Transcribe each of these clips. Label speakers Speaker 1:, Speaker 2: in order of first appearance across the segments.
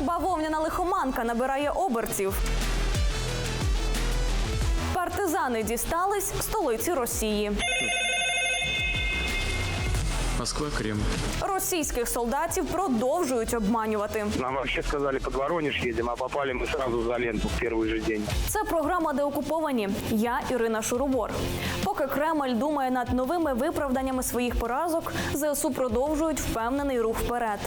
Speaker 1: Бавовняна лихоманка набирає оберців. Партизани дістались столиці Росії.
Speaker 2: Москва, Кремль.
Speaker 1: Російських солдатів продовжують обманювати.
Speaker 3: Нам вообще сказали под Воронеж едем, а попали мы сразу за ленту в первый же день.
Speaker 1: Це програма Деокуповані. Я Ірина Шурубор. Поки Кремль думає над новими виправданнями своїх поразок, ЗСУ продовжують впевнений рух вперед.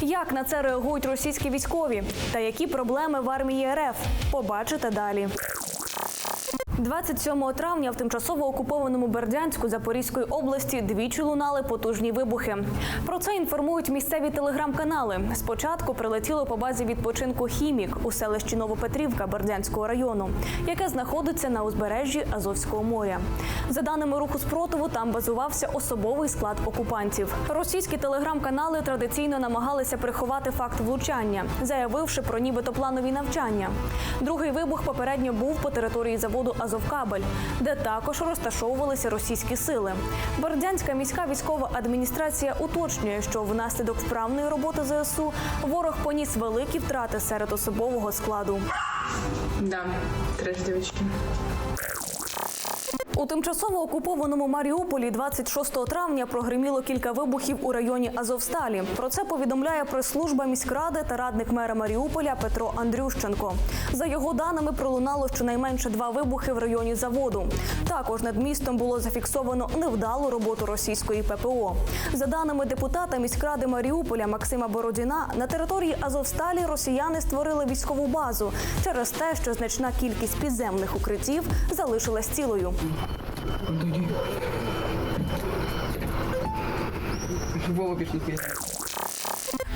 Speaker 1: Як на це реагують російські військові та які проблеми в армії РФ? Побачите далі. 27 травня в тимчасово окупованому Бердянську Запорізької області двічі лунали потужні вибухи. Про це інформують місцеві телеграм-канали. Спочатку прилетіло по базі відпочинку Хімік у селищі Новопетрівка Бердянського району, яке знаходиться на узбережжі Азовського моря. За даними руху спротиву, там базувався особовий склад окупантів. Російські телеграм-канали традиційно намагалися приховати факт влучання, заявивши про нібито планові навчання. Другий вибух попередньо був по території заводу Азовкабель, де також розташовувалися російські сили. Бердянська міська військова адміністрація уточнює, що внаслідок вправної роботи ЗСУ ворог поніс великі втрати серед особового складу.
Speaker 4: Да, трэш, девочки.
Speaker 1: У тимчасово окупованому Маріуполі 26 травня прогриміло кілька вибухів у районі Азовсталі. Про це повідомляє прес-служба міськради та радник мера Маріуполя Петро Андрющенко. За його даними, пролунало щонайменше два вибухи в районі заводу. Також над містом було зафіксовано невдалу роботу російської ППО. За даними депутата міськради Маріуполя Максима Бородіна, на території Азовсталі росіяни створили військову базу через те, що значна кількість підземних укриттів залишилась цілою.
Speaker 4: Вова пишет.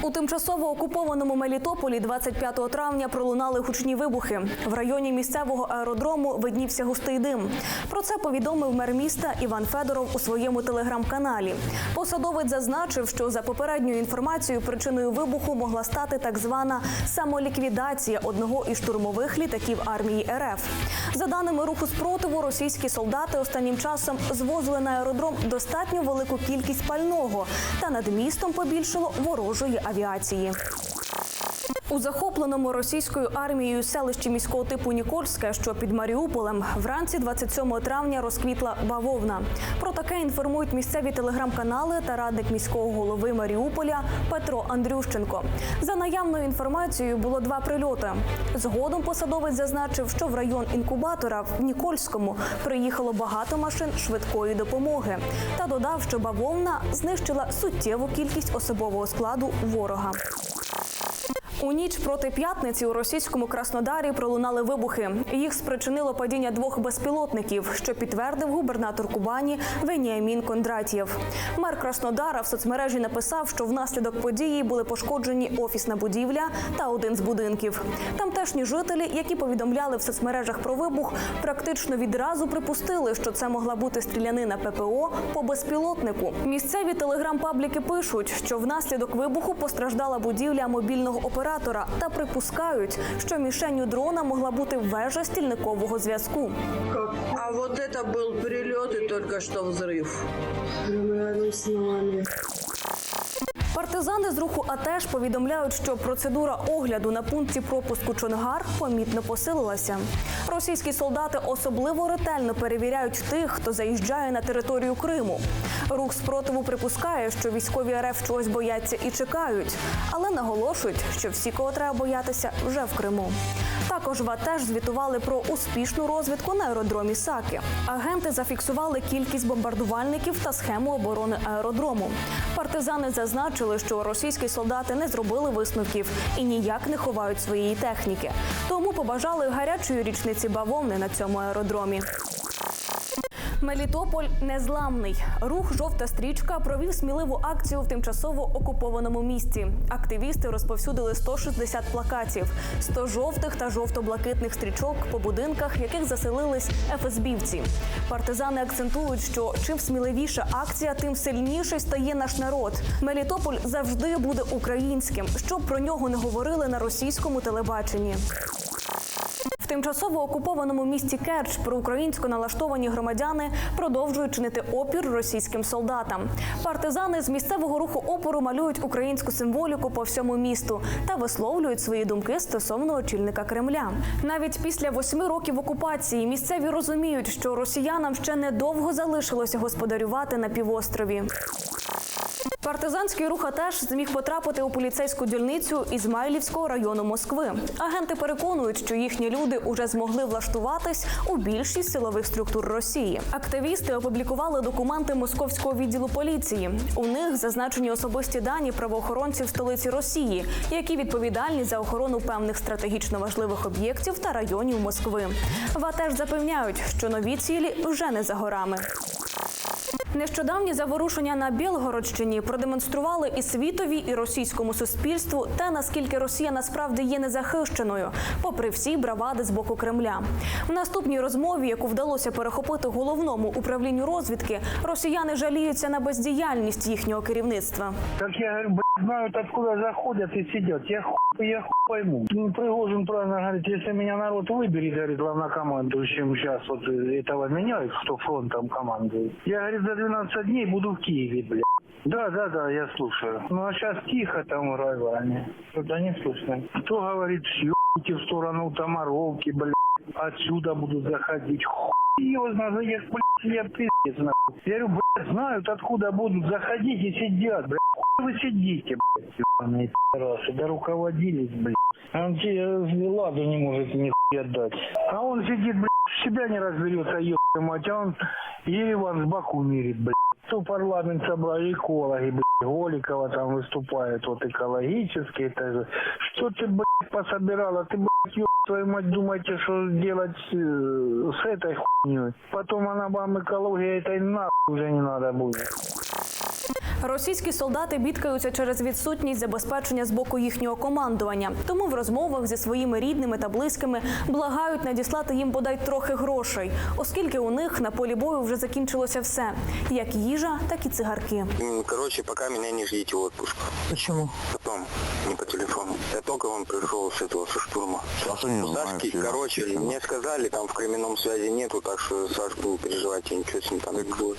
Speaker 1: У тимчасово окупованому Мелітополі 25 травня пролунали гучні вибухи. В районі місцевого аеродрому виднівся густий дим. Про це повідомив мер міста Іван Федоров у своєму телеграм-каналі. Посадовець зазначив, що за попередньою інформацією причиною вибуху могла стати так звана самоліквідація одного із штурмових літаків армії РФ. За даними руху спротиву, російські солдати останнім часом звозили на аеродром достатньо велику кількість пального, та над містом побільшало ворожої авіації авіації. У захопленому російською армією селищі міського типу Нікольське, що під Маріуполем, вранці 27 травня розквітла бавовна. Про таке інформують місцеві телеграм-канали та радник міського голови Маріуполя Петро Андрющенко. За наявною інформацією було два прильоти. Згодом посадовець зазначив, що в район інкубатора в Нікольському приїхало багато машин швидкої допомоги та додав, що бавовна знищила суттєву кількість особового складу ворога. У ніч проти п'ятниці у російському Краснодарі пролунали вибухи. Їх спричинило падіння двох безпілотників, що підтвердив губернатор Кубані Веніамін Кондратєв. Мер Краснодара в соцмережі написав, що внаслідок події були пошкоджені офісна будівля та один з будинків. Тамтешні жителі, які повідомляли в соцмережах про вибух, практично відразу припустили, що це могла бути стрілянина ППО по безпілотнику. Місцеві телеграм-пабліки пишуть, що внаслідок вибуху постраждала будівля мобільного оператора та припускають, що мішенню дрона могла бути вежа стільникового зв'язку.
Speaker 5: А вот это был перелет и только что взрыв.
Speaker 1: Партизани з руху АТЕШ повідомляють, що процедура огляду на пункті пропуску Чонгар помітно посилилася. Російські солдати особливо ретельно перевіряють тих, хто заїжджає на територію Криму. Рух спротиву припускає, що військові РФ чогось бояться і чекають, але наголошують, що всі, кого треба боятися, вже в Криму. Також в АТЕШ звітували про успішну розвідку на аеродромі Саки. Агенти зафіксували кількість бомбардувальників та схему оборони аеродрому. Партизани зазначили, що російські солдати не зробили висновків і ніяк не ховають своєї техніки. Тому побажали гарячої річниці бавовни на цьому аеродромі. Мелітополь незламний. Рух Жовта стрічка провів сміливу акцію в тимчасово окупованому місті. Активісти розповсюдили 160 плакатів, 100 жовтих та жовто-блакитних стрічок по будинках, яких заселились ФСБівці. Партизани акцентують, що чим сміливіша акція, тим сильніший стає наш народ. Мелітополь завжди буде українським, щоб про нього не говорили на російському телебаченні. Тимчасово окупованому місті Керч проукраїнсько налаштовані громадяни продовжують чинити опір російським солдатам. Партизани з місцевого руху опору малюють українську символіку по всьому місту та висловлюють свої думки стосовно очільника Кремля. Навіть після восьми років окупації місцеві розуміють, що росіянам ще недовго залишилося господарювати на півострові. Партизанський рух теж зміг потрапити у поліцейську дільницю Ізмайлівського району Москви. Агенти переконують, що їхні люди уже змогли влаштуватись у більшість силових структур Росії. Активісти опублікували документи московського відділу поліції. У них зазначені особисті дані правоохоронців столиці Росії, які відповідальні за охорону певних стратегічно важливих об'єктів та районів Москви. ВА теж запевняють, що нові цілі вже не за горами. Нещодавні заворушення на Білгородщині продемонстрували і світові, і російському суспільству те, наскільки Росія насправді є незахищеною, попри всі бравади з боку Кремля. В наступній розмові, яку вдалося перехопити головному управлінню розвідки, росіяни жаліються на бездіяльність їхнього керівництва.
Speaker 6: Так я говорю, знают, откуда заходят и сидят. Я хуй, я хуй пойму. Ну, Пригожин правильно говорит, если меня народ выберет, говорит, главнокомандующим сейчас вот этого меняют, кто фронтом командует. Я, говорит, за 12 дней буду в Киеве, блядь. Да, да, да, я слушаю. Ну, а сейчас тихо там в районе. Что-то не слышно. Кто говорит, съебите в сторону Томаровки, блядь. Отсюда будут заходить. Хуй его знает, я, блядь, я пиздец, нахуй. Я говорю, блядь, знают, откуда будут заходить и сидят, блядь. Вы сидите, блядь, ебаные пидорасы. Да руководились, блядь. А Он тебе ладу не может нихуя дать. А он сидит, блядь, себя не разберется, ебаная мать. А он Ереван с Баку мерит, блядь. То парламент собрали экологи, блядь. Голикова там выступает, вот экологический. Это же. Что ты, блядь, пособирала? Ты, блядь, еб твою мать, думаете, что делать э, с этой хуйней? Потом она вам экология этой нахуй уже не надо будет.
Speaker 1: Російські солдати бідкаються через відсутність забезпечення з боку їхнього командування. Тому в розмовах зі своїми рідними та близькими благають надіслати їм бодай трохи грошей, оскільки у них на полі бою вже закінчилося все: як їжа, так і цигарки.
Speaker 7: Коротше, Короче, пока меня не ждите відпуск.
Speaker 8: Почему?
Speaker 7: Потом, не по телефону. Я только он пришел с этого, со штурма.
Speaker 8: Саша не знаю.
Speaker 7: Сашки,
Speaker 8: фига.
Speaker 7: короче, мне сказали, там в криминальном связи нету, так что Сашку не переживайте, ничего с ним там не будет.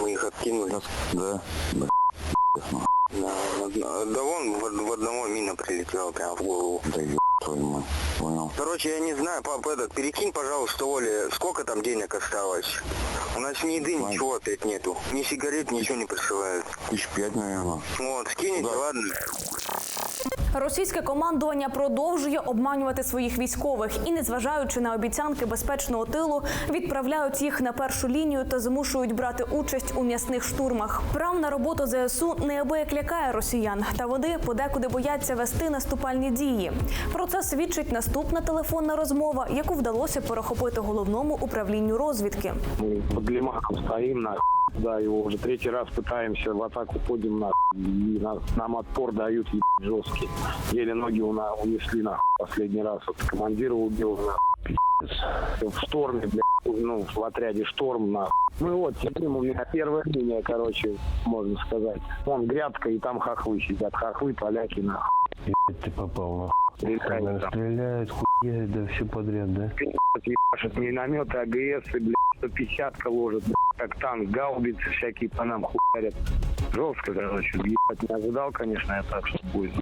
Speaker 7: Мы их откинули.
Speaker 8: Да. Да.
Speaker 7: Да, да вон в, в одного мина прилетела прямо в голову.
Speaker 8: Да еб твою мать.
Speaker 7: Короче, я не знаю, пап, этот, перекинь, пожалуйста, Оле, сколько там денег осталось? У нас ни еды,
Speaker 8: Мать.
Speaker 7: ничего опять нету. Ни сигарет, ничего не присылают.
Speaker 8: Тысяч пять, наверное.
Speaker 7: Вот, скинете, ладно?
Speaker 1: Російське командування продовжує обманювати своїх військових і, незважаючи на обіцянки безпечного тилу, відправляють їх на першу лінію та змушують брати участь у м'ясних штурмах. Прав на роботу ЗСУ неабияк лякає росіян, та вони подекуди бояться вести наступальні дії. Про це свідчить наступна телефонна розмова, яку вдалося перехопити головному управлінню розвідки.
Speaker 9: Мы под Лиманом стоим, нахуй. Да, его уже третий раз пытаемся в атаку подним, нахуй. И нас, нам отпор дают ебать, жесткий. Еле ноги у на, унесли, нахуй, последний раз. Вот командира убил, пиздец. В шторме, блядь, ну, в отряде шторм, нахуй. Мы вот сидим, у меня первая линия, короче, можно сказать. Вон грядка, и там хохлы сидят. Хохлы, поляки, нахуй.
Speaker 10: Ты попал, нахуй.
Speaker 9: Стреляют.
Speaker 10: Стреляют, хуяют, да все подряд, да?
Speaker 9: ебашат минометы, АГС, блядь, 150 ложат, блядь, как танк, гаубицы всякие по нам хуярят. Жестко, короче, ебать не ожидал, конечно, я так, что будет.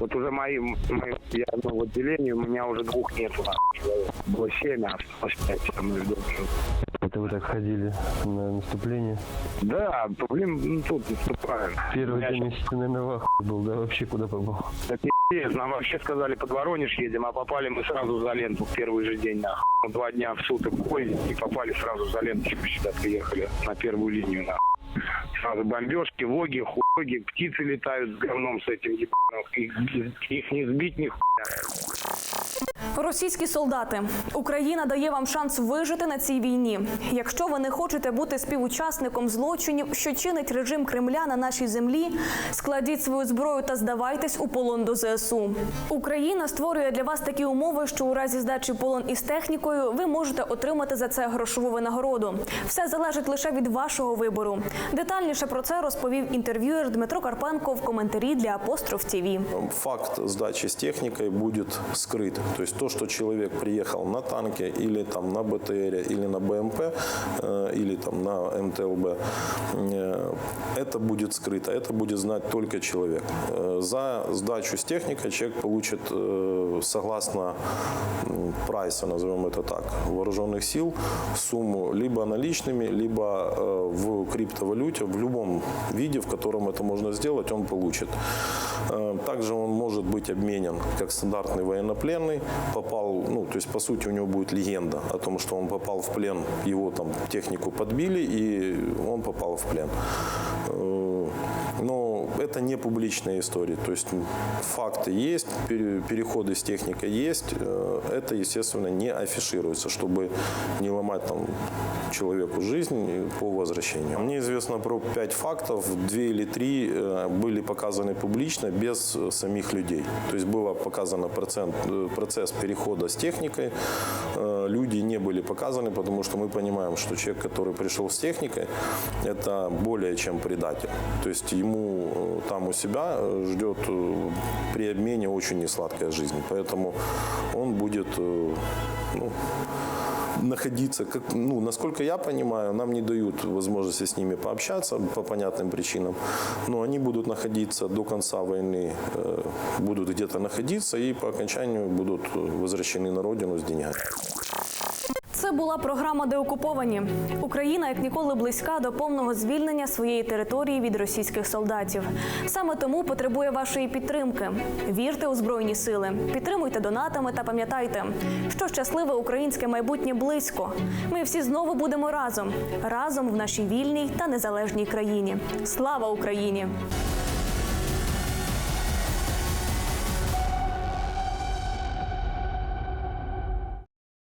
Speaker 9: Вот уже мои, мои я одно в отделении, у меня уже двух нету, человек. Было семь, а осталось пять, виду, что-
Speaker 10: Это вы так ходили на наступление?
Speaker 9: Да, блин, ну тут наступаем.
Speaker 10: Первый день месяца, наверное, в был, да? Вообще куда попал?
Speaker 9: Да нам вообще сказали, под Воронеж едем, а попали мы сразу за ленту в первый же день, нахуй. Два дня в суток поезде и попали сразу за типа сюда приехали на первую линию, нахуй. Сразу бомбежки, воги, хуёги, птицы летают с говном с этим ебаным. Их, их не сбить, ни
Speaker 1: Російські солдати, Україна дає вам шанс вижити на цій війні. Якщо ви не хочете бути співучасником злочинів, що чинить режим Кремля на нашій землі, складіть свою зброю та здавайтесь у полон до ЗСУ. Україна створює для вас такі умови, що у разі здачі полон із технікою ви можете отримати за це грошову винагороду. Все залежить лише від вашого вибору. Детальніше про це розповів інтерв'юер Дмитро Карпенко в коментарі для Апостроф ТІВІ.
Speaker 11: факт сдачи с техникой будет скрыт. Есть то, что человек приехал на танке или там на БТР или на БМП э, или там на МТЛБ, э, это будет скрыто, это будет знать только человек. Э, За сдачу с техникой человек получит, согласно прайса, назовем это так, вооруженных сил, сумму либо наличными, либо в криптовалюте, в любом виде, в котором это можно сделать, он получит. Также он может быть обменен как стандартный военнопленный, попал, ну, то есть по сути у него будет легенда о том, что он попал в плен, его там технику подбили и он попал в плен. Это не публичная история, то есть факты есть, пере- переходы с техникой есть, Э, это, естественно, не афишируется, чтобы не ломать там человеку жизнь по возвращению. Мне известно про пять фактов, две или три э, были показаны публично без самих людей. То есть было показано процент, э, процесс перехода с техникой, люди не были показаны, потому что мы понимаем, что человек, который пришел с техникой, это более чем предатель. То есть ему там у себя э, ждет э, при обмене очень несладкая жизнь. Поэтому он будет э, ну, находиться, как, ну, насколько я понимаю, нам не дают возможности с ними пообщаться по понятным причинам, но они будут находиться до конца войны, будут где-то находиться и по окончанию будут возвращены на родину с деньгами.
Speaker 1: Це була програма Деокуповані. Україна як ніколи близька до повного звільнення своєї території від російських солдатів. Саме тому потребує вашої підтримки. Вірте у збройні сили, підтримуйте донатами та пам'ятайте, що щасливе українське майбутнє близько. Ми всі знову будемо разом, разом в нашій вільній та незалежній країні. Слава Україні!